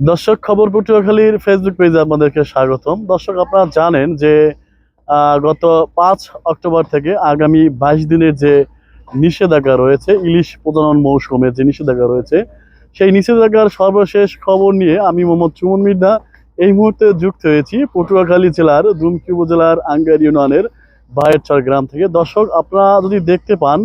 দর্শক খবর পটুয়াখালীর ফেসবুক পেজে আপনাদেরকে স্বাগতম। দর্শক, আপনারা জানেন যে গত পাঁচ অক্টোবর থেকে আগামী বাইশ দিনের যে নিষেধাজ্ঞা রয়েছে, ইলিশ প্রজনন মৌসুমের যে নিষেধাজ্ঞা রয়েছে, সেই নিষেধাজ্ঞার সর্বশেষ খবর নিয়ে আমি মোহাম্মদ চুমন মির্দা। এই মুহূর্তে যুক্ত হয়েছি পটুয়াখালী জেলার দুমকি উপজেলার আঙ্গার ইউনিয়নের বায়েরচর গ্রাম থেকে। দর্শক, আপনারা যদি দেখতে পান,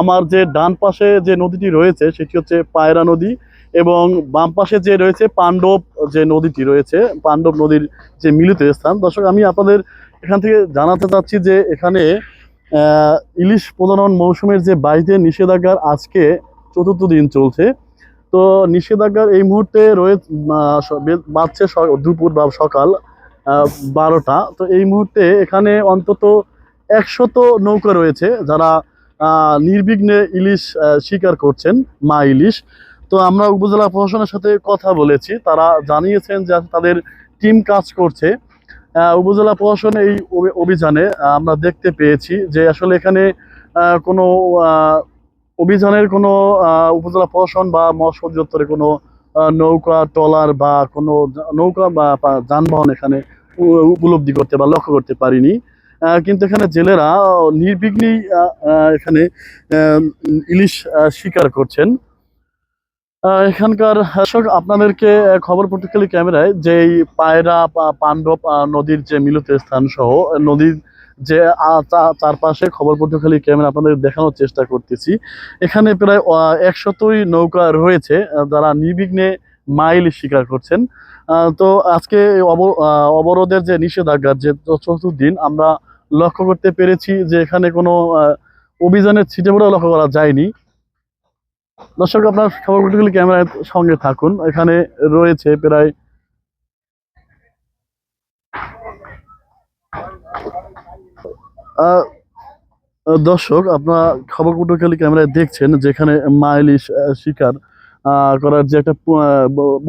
আমার যে ডান পাশে যে নদীটি রয়েছে, সেটি হচ্ছে পায়রা নদী। এবং বাম পাশে যে রয়েছে পাণ্ডব যে নদীটি রয়েছে, পাণ্ডব নদীর যে মিলিত স্থান। দর্শক, আমি আপনাদের এখান থেকে জানাতে চাচ্ছি যে এখানে ইলিশ প্রজনন মৌসুমের যে বাইশ দিনের নিষেধাজ্ঞার আজকে চতুর্থ দিন চলছে। তো নিষেধাজ্ঞার এই মুহূর্তে রয়েছে বাজছে দুপুর বা সকাল বারোটা। তো এই মুহূর্তে এখানে অন্তত একশত নৌকা রয়েছে যারা নির্বিঘ্নে ইলিশ শিকার করছেন মা ইলিশ। তো আমরা উপজেলা প্রশাসনের সাথে কথা বলেছি। তারা জানিয়েছেন যে তাদের টিম কাজ করছে। উপজেলা প্রশাসন এই অভিযানে আমরা দেখতে পেয়েছি যে আসলে এখানে কোনো অভিযানের কোনো উপজেলা প্রশাসন বা মৎস্য অধিদপ্তরের কোনো নৌকা, ট্রলার বা কোনো নৌকা বা যানবাহন এখানে উপলব্ধি করতে বা লক্ষ্য করতে পারিনি। কিন্তু এখানে জেলেরা নির্বিঘ্নেই এখানে ইলিশ শিকার করছেন। এখানকার দর্শক, আপনাদেরকে খবর পটুখালী ক্যামেরায় যে পায়রা পাণ্ডব নদীর যে মিলিত স্থান সহ নদীর যে চারপাশে খবর পটুখালী ক্যামেরা আপনাদের দেখানোর চেষ্টা করতেছি। এখানে প্রায় একশতই নৌকা রয়েছে যারা নির্বিঘ্নে মাইল শিকার করছেন। তো আজকে অব- অবরোধের যে নিষেধাজ্ঞার যে চতুর্দিন আমরা লক্ষ্য করতে পেরেছি যে এখানে কোনো অভিযানের ছিটেফোঁটাও লক্ষ্য করা যায়নি। দর্শক, আপনার খবরগুলি ক্যামেরার সঙ্গে থাকুন। এখানে রয়েছে প্রায় দর্শক, আপনার খবর কুটুখালি ক্যামেরায় দেখছেন, যেখানে মাইলিশ শিকার করার যে একটা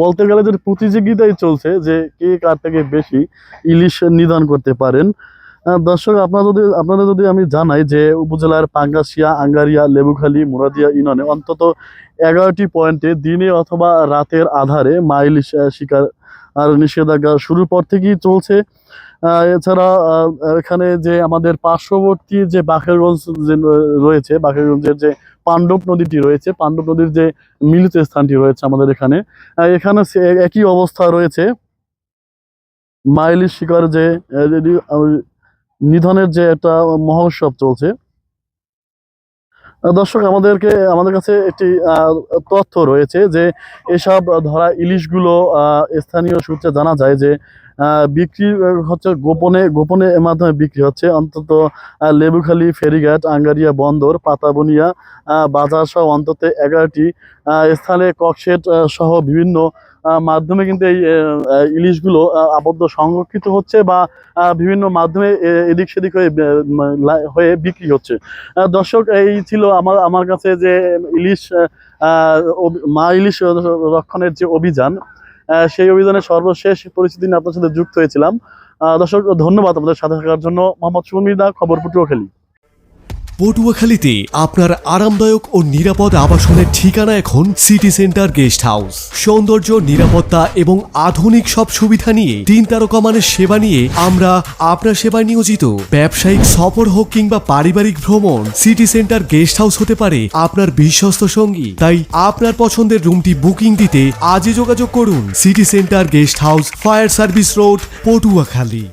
বলতে গেলে যে প্রতিযোগিতাই চলছে যে কে কার থেকে বেশি ইলিশ নিধন করতে পারেন। দর্শক, আপনারা যদি আপনারা যদি আমি জানাই যে উপজেলার পাঙ্গাসিয়া, আঙ্গারিয়া, লেবুখালী, মুরাদিয়া ইউনিয়নে অন্তত এগারোটি পয়েন্টে দিনে অথবা রাতের আধারে মাইল শিকার আর নিষেধাজ্ঞা শুরুর পর থেকেই চলছে। এছাড়া এখানে যে আমাদের পার্শ্ববর্তী যে বাকেরগঞ্জ যে রয়েছে, বাকেরগঞ্জের যে পাণ্ডব নদীটি রয়েছে, পাণ্ডব নদীর যে মিলিত স্থানটি রয়েছে আমাদের এখানে এখানে একই অবস্থা রয়েছে। মাইলিশ শিকার যে নিধনের যে একটা মহোৎসব চলছে। দর্শক, আমাদেরকে, আমাদের কাছে একটি তথ্য রয়েছে যে, এসব ধরা ইলিশগুলো স্থানীয় সূত্রে জানা যায় যে বিক্রি হচ্ছে গোপনে গোপনে এর মাধ্যমে বিক্রি হচ্ছে। অন্তত লেবুখালী, ফেরিঘাট, আঙ্গারিয়া বন্দর, পাতাবনিয়া বাজার সহ অন্তত এগারোটি স্থানে ককশেট সহ বিভিন্ন মাধ্যমে কিন্তু এই ইলিশগুলো আবদ্ধ সংরক্ষিত হচ্ছে বা বিভিন্ন মাধ্যমে এদিক সেদিক হয়ে হয়ে বিক্রি হচ্ছে। দর্শক, এই ছিল আমার আমার কাছে যে ইলিশ মা ইলিশ রক্ষণের যে অভিযান সেই অভিযানের সর্বশেষ পরিস্থিতি নিয়ে আপনার সাথে যুক্ত হয়েছিলাম। দর্শক, ধন্যবাদ আমাদের সাথে থাকার জন্য। মোহাম্মদ সুমিদা খবর পটুয়াখালী পটুয়াখালীতে আপনার আরামদায়ক ও নিরাপদ আবাসনের ঠিকানা এখন সিটি সেন্টার গেস্ট হাউস। সৌন্দর্য, নিরাপত্তা এবং আধুনিক সব সুবিধা নিয়ে তিন তারকা মানের সেবা নিয়ে আমরা আপনার সেবায় নিয়োজিত। ব্যবসায়িক সফর হোক কিংবা পারিবারিক ভ্রমণ, সিটি সেন্টার গেস্ট হাউস হতে পারে আপনার বিশ্বস্ত সঙ্গী। তাই আপনার পছন্দের রুমটি বুকিং দিতে আজই যোগাযোগ করুন city centre guest house fire service road, Patuakhali.